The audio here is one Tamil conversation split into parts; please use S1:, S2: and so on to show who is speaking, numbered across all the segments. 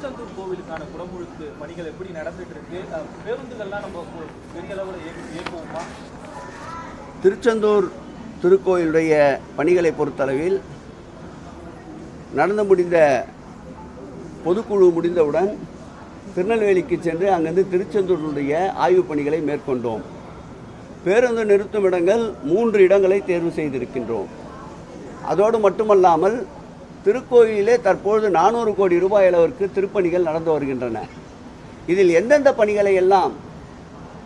S1: திருச்செந்தூர் கோவிலுக்கான குடமுழுக்கு பணிகள் எப்படி நடந்துட்டு இருக்கு பேருந்துகள்லாம் நம்ம பெரிய அளவில் இயக்குவோமா
S2: திருச்செந்தூர் திருக்கோயிலுடைய பணிகளை பொறுத்தளவில் நடந்து முடிந்த பொதுக்குழு முடிந்தவுடன் திருநெல்வேலிக்கு சென்று அங்கிருந்து திருச்செந்தூருடைய ஆய்வுப் பணிகளை மேற்கொண்டோம். பேருந்து நிறுத்தும் இடங்கள் மூன்று இடங்களை தேர்வு செய்திருக்கின்றோம். அதோடு மட்டுமல்லாமல் திருக்கோயிலே தற்பொழுது நானூறு கோடி ரூபாய் அளவிற்கு திருப்பணிகள் நடந்து வருகின்றன. இதில் எந்தெந்த பணிகளை எல்லாம்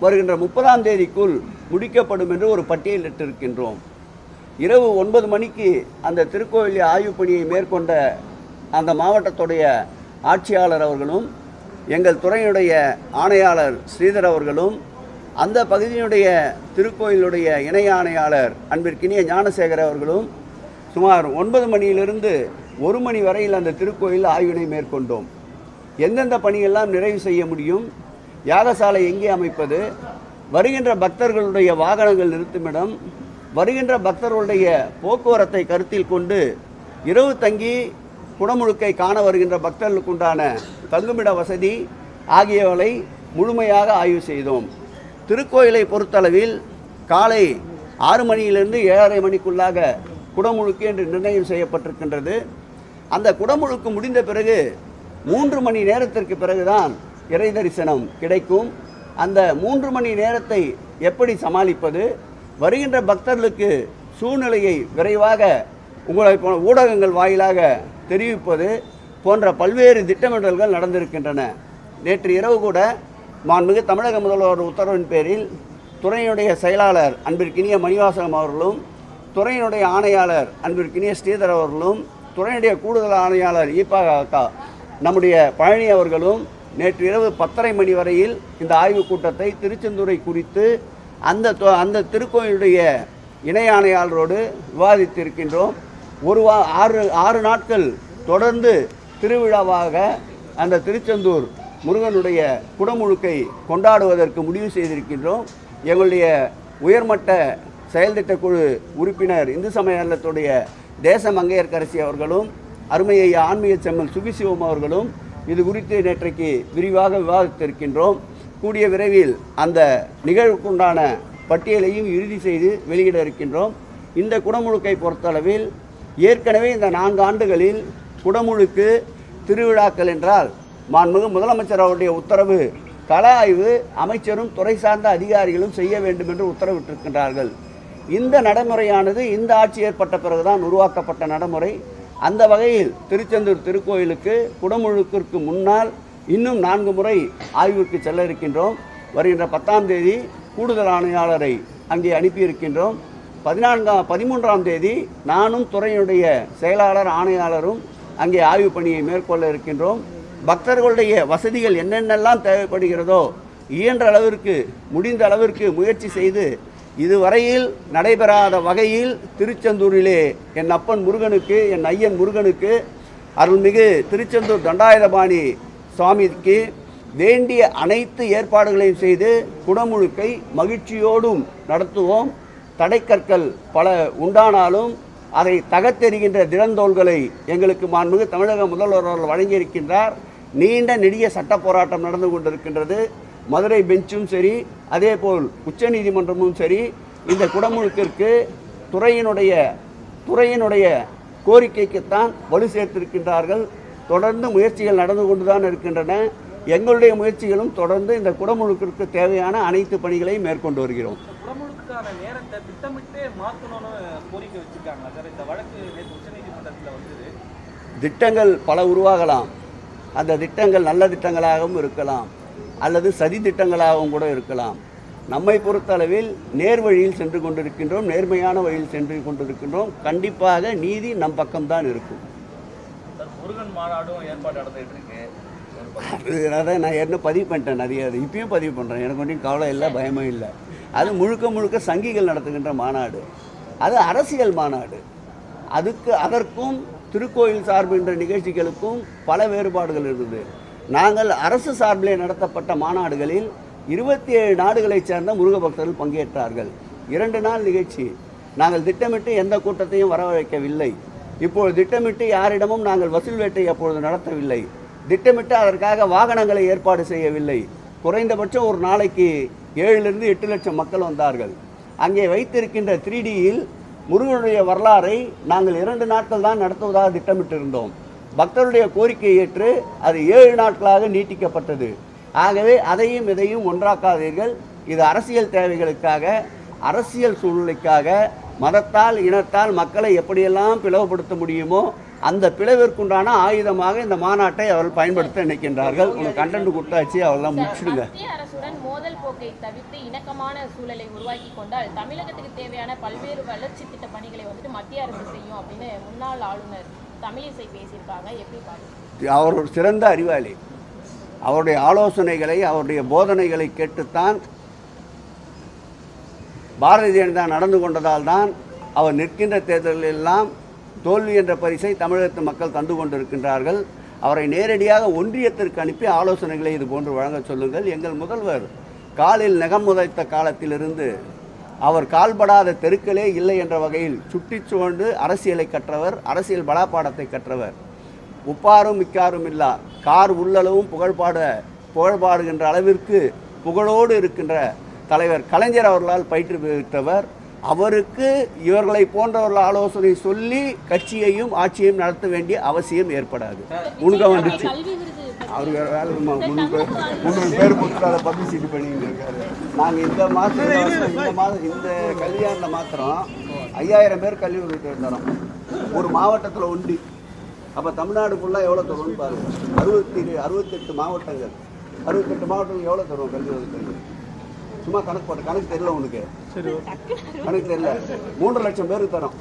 S2: வருகின்ற முப்பதாம் தேதிக்குள் முடிக்கப்படும் என்று ஒரு பட்டியலிட்டிருக்கின்றோம் இரவு ஒன்பது மணிக்கு அந்த திருக்கோயில் ஆய்வுப் பணியை மேற்கொண்ட அந்த மாவட்டத்துடைய ஆட்சியாளர் அவர்களும் எங்கள் துறையினுடைய ஆணையாளர் ஸ்ரீதர் அவர்களும் அந்த பகுதியினுடைய திருக்கோயிலுடைய இணை ஆணையாளர் அன்பிற்கினிய ஞானசேகர் அவர்களும் சுமார் ஒன்பது மணியிலிருந்து ஒரு மணி வரையில் அந்த திருக்கோயில் ஆய்வினை மேற்கொண்டோம். எந்தெந்த பணியெல்லாம் நிறைவு செய்ய முடியும் யாகசாலை எங்கே அமைப்பது வருகின்ற பக்தர்களுடைய வாகனங்கள் நிறுத்துமிடம் வருகின்ற பக்தர்களுடைய போக்குவரத்தை கருத்தில் கொண்டு இரவு தங்கி குடமுழுக்கை காண வருகின்ற பக்தர்களுக்குண்டான தங்குமிட வசதி ஆகியவளை முழுமையாக ஆய்வு செய்தோம். திருக்கோயிலை பொறுத்தளவில் காலை ஆறு மணியிலிருந்து ஏழரை மணிக்குள்ளாக குடமுழுக்கு என்று நிர்ணயம் செய்யப்பட்டிருக்கின்றது. அந்த குடமுழுக்கு முடிந்த பிறகு மூன்று மணி நேரத்திற்கு பிறகுதான் இறை தரிசனம் கிடைக்கும். அந்த மூன்று மணி நேரத்தை எப்படி சமாளிப்பது? வருகின்ற பக்தர்களுக்கு சூழ்நிலையை விரைவாக உங்களை போன ஊடகங்கள் வாயிலாக தெரிவிப்பது போன்ற பல்வேறு திட்டமிடல்கள் நடந்திருக்கின்றன. நேற்று இரவு கூட மாண்புமிகு தமிழக முதல்வர் உத்தரவின் பேரில் துறையினுடைய செயலாளர் அன்பிற்கினிய மணிவாசகம் அவர்களும் துறையினுடைய ஆணையாளர் அன்பிற்கினிய ஸ்ரீதர் அவர்களும் துறையினுடைய கூடுதல் ஆணையாளர் ஈபா கா நம்முடைய பழனி அவர்களும் நேற்று இரவு பத்தரை மணி வரையில் இந்த ஆய்வுக் கூட்டத்தை திருச்செந்தூரை குறித்து அந்த தொ- அந்த திருக்கோயிலுடைய இணை ஆணையாளரோடு விவாதித்திருக்கின்றோம். ஒரு வா ஆறு ஆறு நாட்கள் தொடர்ந்து திருவிழாவாக அந்த திருச்செந்தூர் முருகனுடைய குடமுழுக்கை கொண்டாடுவதற்கு முடிவு செய்திருக்கின்றோம். எங்களுடைய உயர்மட்ட செயல்திட்ட குழு உறுப்பினர் இந்து சமய நலத்துடைய தேச மங்கையர்கரசி அவர்களும் அருமையை ஆன்மீக செம்மல் சுகிசிவம் அவர்களும் இது குறித்து நேற்றைக்கு விரிவாக விவாதித்திருக்கின்றோம். கூடிய விரைவில் அந்த நிகழ்வுக்குண்டான பட்டியலையும் இறுதி செய்து வெளியிட இருக்கின்றோம். இந்த குடமுழுக்கை பொறுத்தளவில் ஏற்கனவே இந்த நான்கு ஆண்டுகளில் குடமுழுக்கு திருவிழாக்கள் என்றால் மாண்புமிகு முதலமைச்சர் அவருடைய உத்தரவு கள ஆய்வு அமைச்சரும் துறை சார்ந்த அதிகாரிகளும் செய்ய வேண்டும் என்று உத்தரவிட்டிருக்கின்றார்கள். இந்த நடைமுறையானது இந்த ஆட்சி ஏற்பட்ட பிறகுதான் உருவாக்கப்பட்ட நடைமுறை. அந்த வகையில் திருச்செந்தூர் திருக்கோயிலுக்கு குடமுழுக்கிற்கு முன்னால் இன்னும் நான்கு முறை ஆய்வுக்கு செல்ல இருக்கின்றோம் வருகின்ற பத்தாம் தேதி கூடுதல் ஆணையாளரை அங்கே அனுப்பியிருக்கின்றோம். பதினான்காம் பதிமூன்றாம் தேதி நானும் துறையினுடைய செயலாளர் ஆணையாளரும் அங்கே ஆய்வு பணியை மேற்கொள்ள இருக்கின்றோம். பக்தர்களுடைய வசதிகள் என்னென்னலாம் தேவைப்படுகிறதோ இயன்ற அளவிற்கு முடிந்த அளவிற்கு முயற்சி செய்து இதுவரையில் நடைபெறாத வகையில் திருச்செந்தூரிலே என் அப்பன் முருகனுக்கு என் ஐயன் முருகனுக்கு அருள்மிகு திருச்செந்தூர் தண்டாயுதபாணி சுவாமிக்கு வேண்டிய அனைத்து ஏற்பாடுகளையும் செய்து குடமுழுக்கை மகிழ்ச்சியோடும் நடத்துவோம். தடைக்கற்கள் பல உண்டானாலும் அதை தகத்தெறிகின்ற திறந்தோள்களை எங்களுக்கு மாண்புமிகு தமிழக முதல்வர் அவர்கள் வழங்கியிருக்கின்றார். நீண்ட நெடிய சட்ட போராட்டம் நடந்து கொண்டிருக்கின்றது. மதுரை பெஞ்சும் சரி அதேபோல் உச்சநீதிமன்றமும் சரி இந்த குடமுழுக்கிற்கு துறையினுடைய துறையினுடைய கோரிக்கைக்குத்தான் வலு சேர்த்திருக்கின்றார்கள். தொடர்ந்து முயற்சிகள் நடந்து கொண்டுதான் இருக்கின்றன. எங்களுடைய முயற்சிகளும் தொடர்ந்து இந்த குடமுழுக்கிற்கு தேவையான அனைத்து பணிகளையும் மேற்கொண்டு வருகிறோம்.
S1: இந்த குடமுழுக்கான நேரத்தை திட்டமிட்டே மாற்றணும்னு கோரிக்கை வச்சிருக்காங்களா சார் இந்த வழக்கு நேற்று உச்சநீதிமன்றத்தில் வந்தது.
S2: திட்டங்கள் பல உருவாகலாம். அந்த திட்டங்கள் நல்ல திட்டங்களாகவும் இருக்கலாம். அல்லது சதி திட்டங்களாகவும் கூட இருக்கலாம். நம்மை பொறுத்தளவில் நேர் வழியில் சென்று கொண்டிருக்கின்றோம் நேர்மையான வழியில் சென்று கொண்டிருக்கின்றோம். கண்டிப்பாக நீதி நம் பக்கம்தான் இருக்கும்.
S3: முருகன் மாநாடும் ஏற்பாடு நடந்துகிட்டு இருக்கு
S2: அது அதை நான் ஏற்கனவே பதிவு பண்ணிட்டேன் நிறைய அது இப்பயும் பதிவு பண்ணுறேன் எனக்கு ஒன்றும் கவலை இல்லை பயமும் இல்லை. அது முழுக்க முழுக்க சங்கிகள் நடத்துகின்ற மாநாடு. அது அரசியல் மாநாடு. அதுக்கு அதற்கும் திருக்கோயில் சார்பின்ற நிகழ்ச்சிகளுக்கும் பல வேறுபாடுகள் இருக்குது நாங்கள் அரசு சார்பிலே நடத்தப்பட்ட மாநாடுகளில் இருபத்தி ஏழு நாடுகளைச் சேர்ந்த முருக பக்தர்கள் பங்கேற்றார்கள். இரண்டு நாள் நிகழ்ச்சி. நாங்கள் திட்டமிட்டு எந்த கூட்டத்தையும் வரவழைக்கவில்லை. இப்பொழுது திட்டமிட்டு யாரிடமும் நாங்கள் வசூல் வேட்டை அப்பொழுது நடத்தவில்லை. திட்டமிட்டு அதற்காக வாகனங்களை ஏற்பாடு செய்யவில்லை. குறைந்தபட்சம் ஒரு நாளைக்கு ஏழிலிருந்து எட்டு லட்சம் மக்கள் வந்தார்கள். அங்கே வைத்திருக்கின்ற த்ரீடியில் முருகனுடைய வரலாறை நாங்கள் இரண்டு நாட்கள் தான் நடத்துவதாக திட்டமிட்டிருந்தோம். பக்தருடைய கோரிக்கையை ஏற்று அது ஏழு நாட்களாக நீட்டிக்கப்பட்டது. ஆகவே அதையும் இதையும் ஒன்றாக்காதீர்கள். இது அரசியல் தேவைகளுக்காக அரசியல் சூழ்நிலைக்காக மதத்தால் இனத்தால் மக்களை எப்படியெல்லாம் பிளவுபடுத்த முடியுமோ அந்த பிளவிற்குண்டான ஆயுதமாக இந்த மாநாட்டை அவர்கள் பயன்படுத்த நினைக்கின்றார்கள். உங்களுக்கு கண்டென்ட் கொடுத்தாச்சு அவெல்லாம் முடிச்சிடுங்க.
S4: அரசுடன் மோதல் போக்கை தவிர்த்து இணக்கமான சூழலை உருவாக்கி கொண்டால் தமிழகத்துக்கு தேவையான பல்வேறு வளர்ச்சி திட்ட பணிகளை வந்துட்டு மத்திய அரசு செய்யும் அப்படின்னு முன்னாள் ஆளுநர் தமிழிசை பேசியிருக்காங்க. எப்படி பாருங்க
S2: அவர் ஒரு சிறந்த அறிவாளி. அவருடைய ஆலோசனைகளை அவருடைய போதனைகளை கேட்டுத்தான் பாரதிய ஜனதா நடந்து கொண்டதால் தான் அவர் நிற்கின்ற தேர்தலில் எல்லாம் தோல்வி என்ற பரிசை தமிழகத்து மக்கள் தந்து கொண்டிருக்கின்றார்கள். அவரை நேரடியாக ஒன்றியத்திற்கு அனுப்பி ஆலோசனைகளை இது போன்று வழங்கச் சொல்லுங்கள். எங்கள் முதல்வர் காலில் நகம் உதைத்த காலத்திலிருந்து அவர் கால்படாத தெருக்களே இல்லை என்ற வகையில் சுட்டிச் சுவண்டு அரசியலை கற்றவர் அரசியல் பலாப்பாடத்தை கற்றவர். உப்பாரும் மிக்காரும் இல்லா கார் உள்ளளவும் புகழ்பாட புகழ்பாடுகின்ற அளவிற்கு புகழோடு இருக்கின்ற தலைவர் கலைஞர் அவர்களால் பயிற்றுவித்தவர் அவருக்கு இவர்களை போன்றவர்கள் ஆலோசனை சொல்லி கட்சியையும் ஆட்சியையும் நடத்த வேண்டிய அவசியம் ஏற்படாது. உனக்கு வந்துச்சு அவர். முந்நூறு பேர். அதை பப்ளிசிட்டி பண்ணிட்டு இருக்காரு. நாங்கள் இந்த மாதம் இந்த மாதம் இந்த கல்யாணில் மாத்திரம் ஐயாயிரம் பேர் கல்வி உதவி தரோம் ஒரு மாவட்டத்தில் ஒண்டி. அப்போ தமிழ்நாடு ஃபுல்லாக எவ்வளோ தருவோம்னு பாருங்க. அறுபத்தி அறுபத்தெட்டு மாவட்டங்கள். அறுபத்தெட்டு மாவட்டங்கள் எவ்வளோ தருவோம் கல்வி உதவி சும்மா கணக்கு போட்டு கணக்கு தெரியல உனக்கு கணக்கு தெரியல. மூன்று லட்சம் பேருக்கு தரோம்.